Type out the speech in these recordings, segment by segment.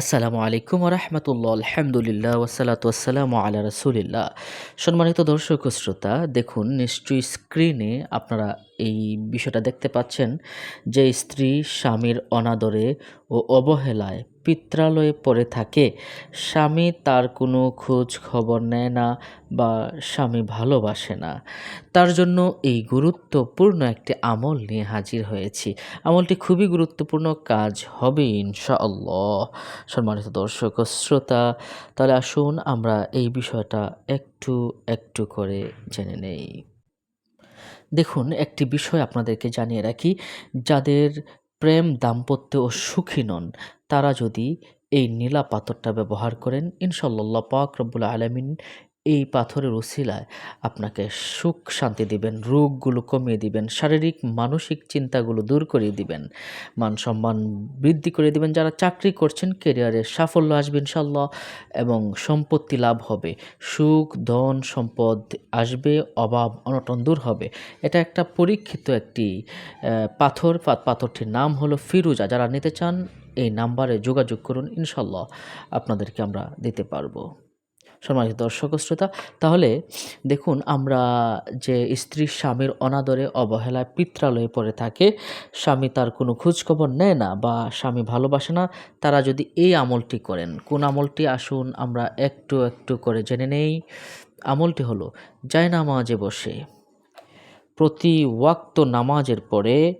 আসসালামু আলাইকুম রহমতুল্লাহ, আলহামদুলিল্লাহ ওসালাত আসসালামু আলা রসুলিল্লাহ। সম্মানিত দর্শক শ্রোতা, দেখুন, নিশ্চয়ই স্ক্রিনে আপনারা এই বিষয়টা দেখতে পাচ্ছেন যে স্ত্রী স্বামীর অনাদরে ও অবহেলায় পিত্রালয়ে পড়ে থাকে। স্বামী তার কোনো খোঁজ খবর নেয় না বা স্বামী ভালোবাসে না। তার জন্য এই গুরুত্বপূর্ণ একটি আমল নিয়ে হাজির হয়েছি। আমলটি খুবই গুরুত্বপূর্ণ কাজ হবে ইনশাআল্লাহ। সম্মানিত দর্শক শ্রোতা, তাহলে আসুন আমরা এই বিষয়টা একটু একটু করে জেনে নেই। দেখুন, একটি বিষয় আপনাদেরকে জানিয়ে রাখি। যাদের প্রেম দাম্পত্য ও সুখী নন তারা যদি এই নীলা পাথরটা ব্যবহার করেন ইনশাল্লাহ পাক রব্বুল আলমিন এই পাথরের উসিলায় আপনাকে সুখ, শান্তি দিবেন, রোগগুলো কমিয়ে দিবেন, শারীরিক, মানসিক চিন্তাগুলো দূর করিয়ে দিবেন। মান সম্মান বৃদ্ধি করে দিবেন। যারা চাকরি করছেন কেরিয়ারে সাফল্য আসবে ইনশাল্লাহ এবং সম্পত্তি লাভ হবে। সুখ, ধন, সম্পদ আসবে, অভাব, অনটন দূর হবে। এটা একটা পরীক্ষিত একটি পাথর। পাথরটির নাম হলো ফিরুজা। যারা নিতে চান নাম্বারে যোগাযোগ করুন, ইনশাল্লাহ আপনাদেরকে আমরা দিতে পারব। সম্মানিত দর্শক শ্রোতা, তাহলে দেখুন, আমরা যে স্ত্রী স্বামীর অনাদরে অবহেলায় পিত্রালয়ে পড়ে থাকে, স্বামী তার কোনো খোঁজখবর নেয় না বা স্বামী ভালোবাসে না, তারা যদি এই আমলটি করেন, কোন আমলটি আসুন আমরা একটু একটু করে জেনে নেই। আমলটি হলো নামাজে বসে। প্রতি ওয়াক্ত নামাজের পরে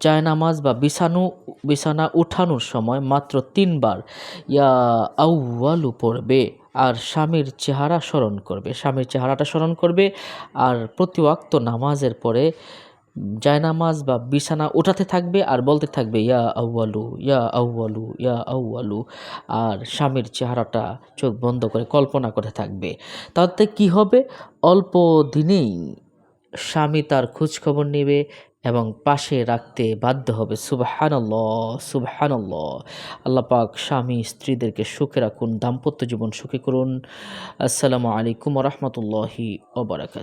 জায়নামাজ বা বিছানু, বিছানা উঠানোর সময় মাত্র তিনবার ইয়া আউয়ালু পড়বে আর স্বামীর চেহারা স্মরণ করবে। স্বামীর চেহারাটা স্মরণ করবে আর প্রতি ওয়াক্ত নামাজের পরে জায়নামাজ বা বিছানা ওঠাতে থাকবে আর বলতে থাকবে ইয়া আউয়ালু ইয়া আউয়ালু ইয়া আউয়ালু আর স্বামীর চেহারাটা চোখ বন্ধ করে কল্পনা করে থাকবে। তাতে কি হবে? অল্প দিনেই স্বামী তার খোঁজখবর নেবে এবং পাশে রাখতে বাধ্য হবে। সুবহানাল্লাহ সুবহানাল্লাহ। আল্লাহ পাক স্বামী স্ত্রীদেরকে সুখে রাখুন, দাম্পত্য জীবন সুখে করুন। আসসালামু আলাইকুম রহমতুল্লাহি ওবরাকাত